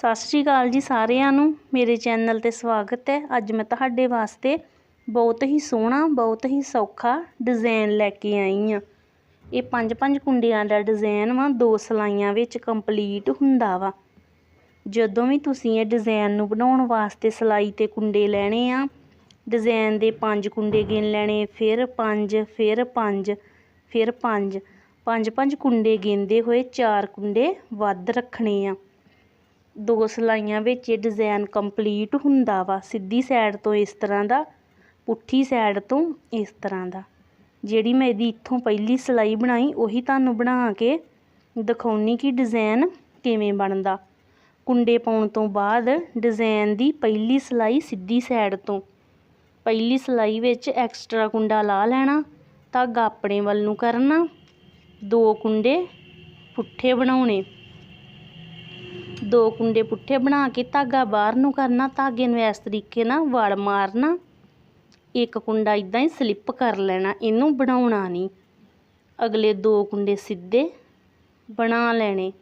ਸਤਿ ਸ਼੍ਰੀ ਅਕਾਲ ਜੀ ਸਾਰਿਆਂ ਨੂੰ। ਮੇਰੇ ਚੈਨਲ ਤੇ ਸਵਾਗਤ ਹੈ। ਅੱਜ ਮੈਂ ਤੁਹਾਡੇ ਵਾਸਤੇ ਬਹੁਤ ਹੀ ਸੋਹਣਾ, ਬਹੁਤ ਹੀ ਸੌਖਾ ਡਿਜ਼ਾਈਨ ਲੈ ਕੇ ਆਈ ਹਾਂ। ਇਹ ਪੰਜ ਪੰਜ ਕੁੰਡਿਆਂ ਦਾ ਡਿਜ਼ਾਈਨ ਵਾ, ਦੋ ਸਲਾਈਆਂ ਵਿੱਚ ਕੰਪਲੀਟ ਹੁੰਦਾ ਵਾ। ਜਦੋਂ ਵੀ ਤੁਸੀਂ ਇਹ ਡਿਜ਼ਾਈਨ ਨੂੰ ਬਣਾਉਣ ਵਾਸਤੇ ਸਲਾਈ ਤੇ ਕੁੰਡੇ ਲੈਣੇ ਆ ਡਿਜ਼ਾਈਨ ਦੇ ਪੰਜ ਕੁੰਡੇ ਗਿਣ ਲੈਣੇ, ਫਿਰ ਪੰਜ ਫਿਰ ਪੰਜ ਫਿਰ ਪੰਜ। ਪੰਜ ਪੰਜ ਕੁੰਡੇ ਗਿਣਦੇ ਹੋਏ ਚਾਰ ਕੁੰਡੇ ਵੱਧ ਰੱਖਣੇ ਆ। ਦੋ ਸਲਾਈਆਂ ਵਿੱਚ ਇਹ ਡਿਜ਼ਾਈਨ ਕੰਪਲੀਟ ਹੁੰਦਾ ਵਾ। ਸਿੱਧੀ ਸਾਈਡ ਤੋਂ ਇਸ ਤਰ੍ਹਾਂ ਦਾ, ਪੁੱਠੀ ਸਾਈਡ ਤੋਂ ਇਸ ਤਰ੍ਹਾਂ ਦਾ। ਜਿਹੜੀ ਮੈਂ ਇਹਦੀ ਇੱਥੋਂ ਪਹਿਲੀ ਸਲਾਈ ਬਣਾਈ, ਉਹੀ ਤੁਹਾਨੂੰ ਬਣਾ ਕੇ ਦਿਖਾਉਣੀ ਕਿ ਡਿਜ਼ਾਈਨ ਕਿਵੇਂ ਬਣਦਾ। ਕੁੰਡੇ ਪਾਉਣ ਤੋਂ ਬਾਅਦ ਡਿਜ਼ਾਈਨ ਦੀ ਪਹਿਲੀ ਸਲਾਈ ਸਿੱਧੀ ਸਾਈਡ ਤੋਂ। ਪਹਿਲੀ ਸਲਾਈ ਵਿੱਚ ਐਕਸਟਰਾ ਕੁੰਡਾ ਲਾ ਲੈਣਾ, ਧਾਗਾ ਆਪਣੇ ਵੱਲ ਨੂੰ ਕਰਨਾ, ਦੋ ਕੁੰਡੇ ਪੁੱਠੇ ਬਣਾਉਣੇ। ਦੋ ਕੁੰਡੇ ਪੁੱਠੇ ਬਣਾ ਕੇ ਧਾਗਾ ਬਾਹਰ ਨੂੰ ਕਰਨਾ, ਧਾਗੇ ਨੂੰ ਇਸ ਤਰੀਕੇ ਨਾਲ ਵੜ ਮਾਰਨਾ। ਇੱਕ ਕੁੰਡਾ ਇਦਾਂ ਹੀ ਸਲਿੱਪ ਕਰ ਲੈਣਾ, ਇਹਨੂੰ ਬਣਾਉਣਾ ਨਹੀਂ। ਅਗਲੇ ਦੋ ਕੁੰਡੇ ਸਿੱਧੇ ਬਣਾ ਲੈਣੇ।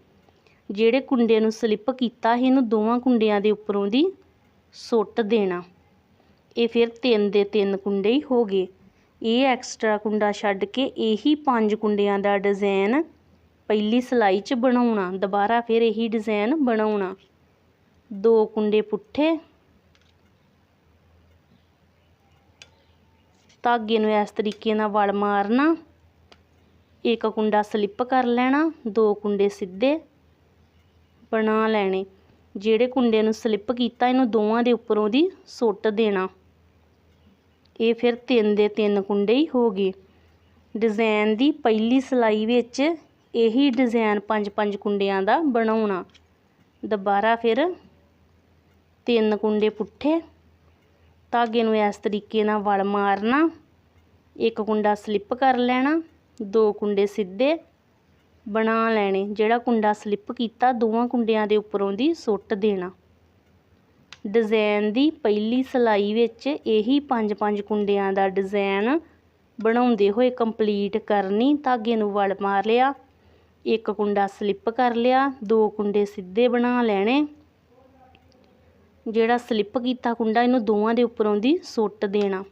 ਜਿਹੜੇ ਕੁੰਡੇ ਨੂੰ ਸਲਿੱਪ ਕੀਤਾ ਸੀ, ਇਹਨੂੰ ਦੋਵਾਂ ਕੁੰਡਿਆਂ ਦੇ ਉੱਪਰੋਂ ਦੀ ਸੁੱਟ ਦੇਣਾ। ਇਹ ਫਿਰ ਤਿੰਨ ਦੇ ਤਿੰਨ ਕੁੰਡੇ ਹੀ ਹੋ ਗਏ। ਇਹ ਐਕਸਟਰਾ ਕੁੰਡਾ ਛੱਡ ਕੇ ਇਹੀ ਪੰਜ ਕੁੰਡਿਆਂ ਦਾ ਡਿਜ਼ਾਈਨ ਪਹਿਲੀ ਸਲਾਈ 'ਚ ਬਣਾਉਣਾ, ਦੁਬਾਰਾ ਫਿਰ ਇਹੀ ਡਿਜ਼ਾਈਨ ਬਣਾਉਣਾ। ਦੋ ਕੁੰਡੇ ਪੁੱਠੇ। ਧਾਗੇ ਨੂੰ ਇਸ ਤਰੀਕੇ ਨਾਲ ਵੜ ਮਾਰਨਾ। ਇੱਕ ਕੁੰਡਾ ਸਲਿੱਪ ਕਰ ਲੈਣਾ, ਦੋ ਕੁੰਡੇ ਸਿੱਧੇ ਬਣਾ ਲੈਣੇ। ਜਿਹੜੇ ਕੁੰਡੇ ਨੂੰ ਸਲਿੱਪ ਕੀਤਾ, ਇਹਨੂੰ ਦੋਵਾਂ ਦੇ ਉੱਪਰੋਂ ਦੀ ਸੁੱਟ ਦੇਣਾ। ਇਹ ਫਿਰ ਤਿੰਨ ਦੇ ਤਿੰਨ ਕੁੰਡੇ ਹੀ ਹੋ ਗਏ। ਡਿਜ਼ਾਈਨ ਦੀ ਪਹਿਲੀ ਸਲਾਈ ਵਿੱਚ ਇਹੀ ਡਿਜ਼ਾਈਨ ਪੰਜ ਪੰਜ ਕੁੰਡਿਆਂ ਦਾ ਬਣਾਉਣਾ। ਦੁਬਾਰਾ ਫਿਰ ਤਿੰਨ ਕੁੰਡੇ ਪੁੱਠੇ, ਧਾਗੇ ਨੂੰ ਇਸ ਤਰੀਕੇ ਨਾਲ ਵਲ ਮਾਰਨਾ, ਇੱਕ ਕੁੰਡਾ ਸਲਿੱਪ ਕਰ ਲੈਣਾ, ਦੋ ਕੁੰਡੇ ਸਿੱਧੇ ਬਣਾ ਲੈਣੇ, ਜਿਹੜਾ ਕੁੰਡਾ ਸਲਿੱਪ ਕੀਤਾ ਦੋਵਾਂ ਕੁੰਡਿਆਂ ਦੇ ਉੱਪਰੋਂ ਦੀ ਸੁੱਟ ਦੇਣਾ। ਡਿਜ਼ਾਈਨ ਦੀ ਪਹਿਲੀ ਸਲਾਈ ਵਿੱਚ ਇਹੀ ਪੰਜ ਪੰਜ ਕੁੰਡਿਆਂ ਦਾ ਡਿਜ਼ਾਈਨ ਬਣਾਉਂਦੇ ਹੋਏ ਕੰਪਲੀਟ ਕਰਨੀ, ਧਾਗੇ ਨੂੰ ਵਲ ਮਾਰ ਲਿਆ। ਇੱਕ ਕੁੰਡਾ ਸਲਿੱਪ ਕਰ ਲਿਆ, ਦੋ ਕੁੰਡੇ ਸਿੱਧੇ ਬਣਾ ਲੈਣੇ। ਜਿਹੜਾ ਸਲਿੱਪ ਕੀਤਾ ਕੁੰਡਾ, ਇਹਨੂੰ ਦੋਵਾਂ ਦੇ ਉੱਪਰੋਂ ਦੀ ਸੁੱਟ ਦੇਣਾ।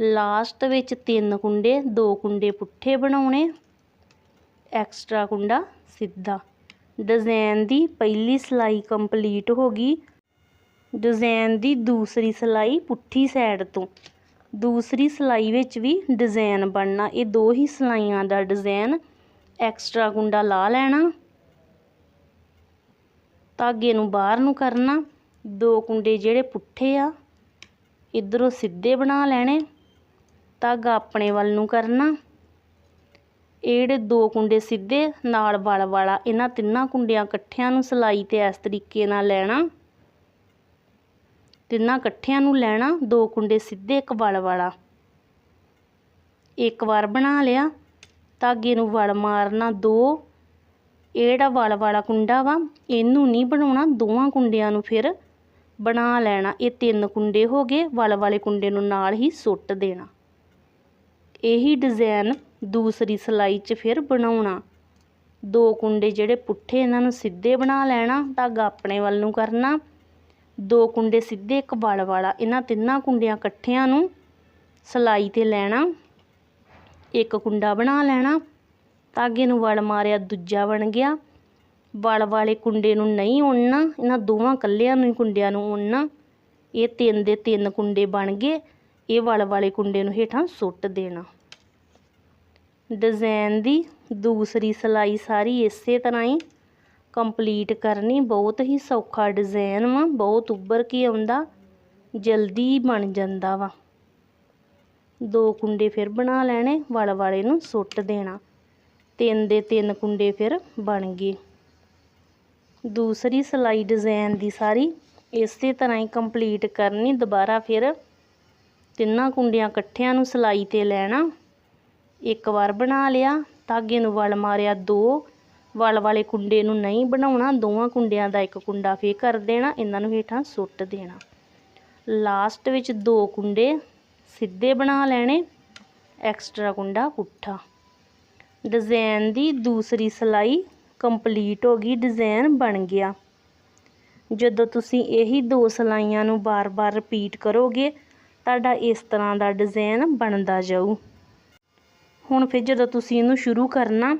ਲਾਸਟ ਵਿੱਚ ਤਿੰਨ ਕੁੰਡੇ, ਦੋ ਕੁੰਡੇ ਪੁੱਠੇ ਬਣਾਉਣੇ। ਐਕਸਟਰਾ ਕੁੰਡਾ ਸਿੱਧਾ। ਡਿਜ਼ਾਈਨ ਦੀ ਪਹਿਲੀ ਸਲਾਈ ਕੰਪਲੀਟ ਹੋ ਗਈ। ਡਿਜ਼ਾਈਨ ਦੀ ਦੂਸਰੀ ਸਲਾਈ ਪੁੱਠੀ ਸਾਈਡ ਤੋਂ। ਦੂਸਰੀ ਸਲਾਈ ਵਿੱਚ ਵੀ ਡਿਜ਼ਾਈਨ ਬਣਨਾ। ਇਹ ਦੋ ਹੀ ਸਲਾਈਆਂ ਦਾ ਡਿਜ਼ਾਈਨ। ਐਕਸਟਰਾ ਕੁੰਡਾ ਲਾ ਲੈਣਾ। ਧਾਗੇ ਨੂੰ ਬਾਹਰ ਨੂੰ ਕਰਨਾ। ਦੋ ਕੁੰਡੇ ਜਿਹੜੇ ਪੁੱਠੇ ਆ, ਇਧਰੋਂ ਸਿੱਧੇ ਬਣਾ ਲੈਣੇ। ਧਾਗਾ ਆਪਣੇ ਵੱਲ ਨੂੰ ਕਰਨਾ। ਇਹ ਜਿਹੜੇ ਦੋ ਕੁੰਡੇ ਸਿੱਧੇ, ਨਾਲ ਵਲ ਵਾਲਾ ਇਹਨਾਂ ਤਿੰਨਾਂ ਕੁੰਡਿਆਂ ਇਕੱਠਿਆਂ ਨੂੰ ਸਲਾਈ ਤੇ ਇਸ ਤਰੀਕੇ ਨਾਲ ਲੈਣਾ। ਤਿੰਨਾਂ ਇਕੱਠਿਆਂ ਨੂੰ ਲੈਣਾ, ਦੋ ਕੁੰਡੇ ਸਿੱਧੇ, ਇੱਕ ਵਲ ਵਾਲਾ। ਇੱਕ ਵਾਰ ਬਣਾ ਲਿਆ। ਧਾਗੇ ਨੂੰ ਵੜ ਮਾਰਨਾ ਦੋ। ਇਹ ਜਿਹੜਾ ਵਲ ਵਾਲਾ ਕੁੰਡਾ ਵਾ, ਇਹਨੂੰ ਨਹੀਂ ਬਣਾਉਣਾ, ਦੋਵਾਂ ਕੁੰਡਿਆਂ ਨੂੰ ਫਿਰ ਬਣਾ ਲੈਣਾ। ਇਹ ਤਿੰਨ ਕੁੰਡੇ ਹੋ ਗਏ, ਵਲ ਵਾਲੇ ਕੁੰਡੇ ਨੂੰ ਨਾਲ ਹੀ ਸੁੱਟ ਦੇਣਾ। ਇਹੀ ਡਿਜ਼ਾਈਨ ਦੂਸਰੀ ਸਲਾਈ 'ਚ ਫਿਰ ਬਣਾਉਣਾ। ਦੋ ਕੁੰਡੇ ਜਿਹੜੇ ਪੁੱਠੇ ਇਹਨਾਂ ਨੂੰ ਸਿੱਧੇ ਬਣਾ ਲੈਣਾ, ਧਾਗਾ ਆਪਣੇ ਵੱਲ ਨੂੰ ਕਰਨਾ। ਦੋ ਕੁੰਡੇ ਸਿੱਧੇ, ਇੱਕ ਵਲ ਵਾਲਾ। ਇਹਨਾਂ ਤਿੰਨਾਂ ਕੁੰਡਿਆਂ ਇਕੱਠਿਆਂ ਨੂੰ ਸਲਾਈ ਤੇ ਲੈਣਾ। ਇੱਕ ਕੁੰਡਾ ਬਣਾ ਲੈਣਾ। ਧਾਗੇ ਨੂੰ ਵਲ ਮਾਰਿਆ ਦੂਜਾ ਬਣ ਗਿਆ। ਵਲ ਵਾਲੇ ਕੁੰਡੇ ਨੂੰ ਨਹੀਂ ਉਣਨਾ, ਇਹਨਾਂ ਦੋਵਾਂ ਕੱਲਿਆਂ ਨੂੰ ਕੁੰਡਿਆਂ ਨੂੰ ਉਣਨਾ। ਇਹ ਤਿੰਨ ਦੇ ਤਿੰਨ ਕੁੰਡੇ ਬਣ ਗਏ। ਇਹ ਵਲ ਵਾਲੇ ਕੁੰਡੇ ਨੂੰ ਹੇਠਾਂ ਸੁੱਟ ਦੇਣਾ। ਡਿਜ਼ਾਈਨ ਦੀ ਦੂਸਰੀ ਸਲਾਈ ਸਾਰੀ ਇਸੇ ਤਰ੍ਹਾਂ ਹੀ। ਕੰਪਲੀਟ ਕਰਨੀ ਬਹੁਤ ਹੀ ਸੌਖਾ ਡਿਜ਼ਾਈਨ ਵਾ, ਬਹੁਤ ਉੱਭਰ ਕੇ ਆਉਂਦਾ। ਜਲਦੀ ਬਣ ਜਾਂਦਾ ਵਾ। ਦੋ ਕੁੰਡੇ ਫਿਰ ਬਣਾ ਲੈਣੇ, ਵਲ ਵਾਲੇ ਨੂੰ ਸੁੱਟ ਦੇਣਾ। ਤਿੰਨ ਦੇ ਤਿੰਨ ਕੁੰਡੇ ਫਿਰ ਬਣ ਗਏ। ਦੂਸਰੀ ਸਲਾਈ ਡਿਜ਼ਾਈਨ ਦੀ ਸਾਰੀ, ਇਸੇ ਤਰ੍ਹਾਂ ਹੀ ਕੰਪਲੀਟ ਕਰਨੀ, ਦੁਬਾਰਾ ਫਿਰ ਤਿੰਨਾਂ ਕੁੰਡਿਆਂ ਇਕੱਠਿਆਂ ਨੂੰ ਸਲਾਈ ਤੇ ਲੈਣਾ। ਇੱਕ ਵਾਰ ਬਣਾ ਲਿਆ, ਧਾਗੇ ਨੂੰ ਵਲ ਮਾਰਿਆ ਦੋ, ਵਲ ਵਾਲੇ ਕੁੰਡੇ ਨੂੰ ਨਹੀਂ ਬਣਾਉਣਾ, ਦੋਵਾਂ ਕੁੰਡਿਆਂ ਦਾ ਇੱਕ ਕੁੰਡਾ ਫੇਰ ਕਰ ਦੇਣਾ, ਇਹਨਾਂ ਨੂੰ ਹੇਠਾਂ ਸੁੱਟ ਦੇਣਾ। ਲਾਸਟ ਵਿੱਚ ਦੋ ਕੁੰਡੇ ਸਿੱਧੇ ਬਣਾ ਲੈਣੇ। ਐਕਸਟਰਾ ਕੁੰਡਾ ਪੁੱਠਾ। ਡਿਜ਼ਾਈਨ ਦੀ ਦੂਸਰੀ ਸਲਾਈ ਕੰਪਲੀਟ ਹੋ ਗਈ ਡਿਜ਼ਾਈਨ ਬਣ ਗਿਆ। ਜਦੋਂ ਤੁਸੀਂ ਇਹੀ ਦੋ ਸਲਾਈਆਂ ਨੂੰ ਬਾਰ-ਬਾਰ ਰਿਪੀਟ ਕਰੋਗੇ, ਤੁਹਾਡਾ ਇਸ ਤਰ੍ਹਾਂ ਦਾ ਡਿਜ਼ਾਈਨ ਬਣਦਾ ਜਾਊ। ਹੁਣ ਫਿਰ ਜਦੋਂ ਤੁਸੀਂ ਇਹਨੂੰ ਸ਼ੁਰੂ ਕਰਨਾ,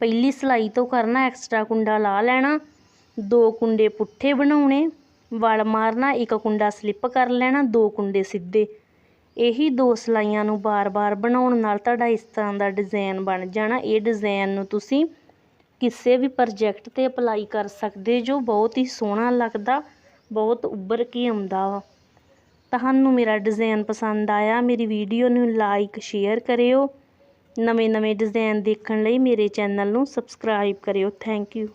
ਪਹਿਲੀ ਸਲਾਈ ਤੋਂ ਕਰਨਾ, ਐਕਸਟਰਾ ਕੁੰਡਾ ਲਾ ਲੈਣਾ, ਦੋ ਕੁੰਡੇ ਪੁੱਠੇ ਬਣਾਉਣੇ ਵਲ ਮਾਰਨਾ, ਇੱਕ ਕੁੰਡਾ ਸਲਿੱਪ ਕਰ ਲੈਣਾ, ਦੋ ਕੁੰਡੇ ਸਿੱਧੇ। ਇਹੀ ਦੋ ਸਲਾਈਆਂ ਨੂੰ ਬਾਰ-ਬਾਰ ਬਣਾਉਣ ਨਾਲ ਤੁਹਾਡਾ ਇਸ ਤਰ੍ਹਾਂ ਦਾ ਡਿਜ਼ਾਈਨ ਬਣ ਜਾਣਾ। ਇਹ ਡਿਜ਼ਾਈਨ ਨੂੰ ਤੁਸੀਂ ਕਿਸੇ ਵੀ ਪ੍ਰੋਜੈਕਟ ਤੇ ਅਪਲਾਈ ਕਰ ਸਕਦੇ ਜੋ ਬਹੁਤ ਹੀ ਸੋਹਣਾ ਲੱਗਦਾ, ਬਹੁਤ ਉੱਭਰ ਕੇ ਆਉਂਦਾ ਵਾ। ਤੁਹਾਨੂੰ ਮੇਰਾ ਡਿਜ਼ਾਈਨ ਪਸੰਦ ਆਇਆ, ਮੇਰੀ ਵੀਡੀਓ ਨੂੰ ਲਾਈਕ ਸ਼ੇਅਰ ਕਰਿਓ। ਨਵੇਂ-ਨਵੇਂ ਡਿਜ਼ਾਈਨ ਦੇਖਣ ਲਈ ਮੇਰੇ ਚੈਨਲ ਨੂੰ ਸਬਸਕ੍ਰਾਈਬ ਕਰਿਓ। Thank you